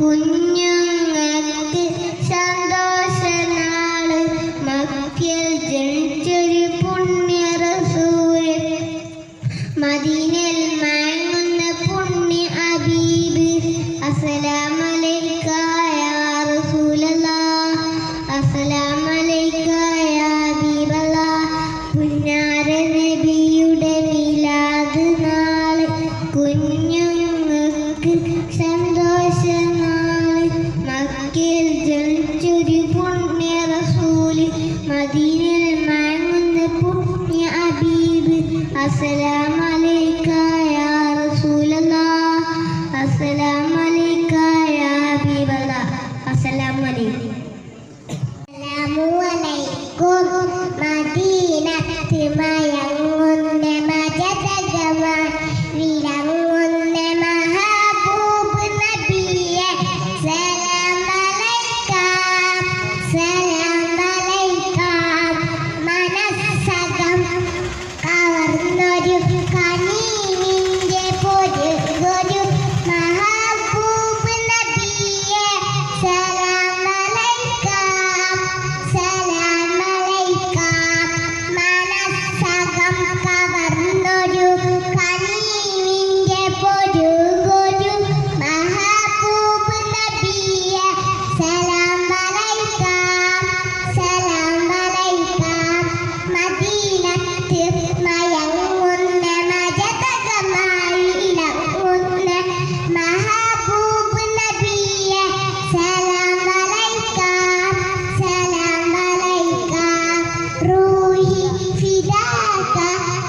കുഞ്ഞുങ്ങൾക്ക് സന്തോഷ മദീനൽ അബീബ്. അസ്സലാമുഅലൈക്കും മദീനത്ത് മയങ്ങുന്ന മജതകമാൻ വിളങ്ങുന്ന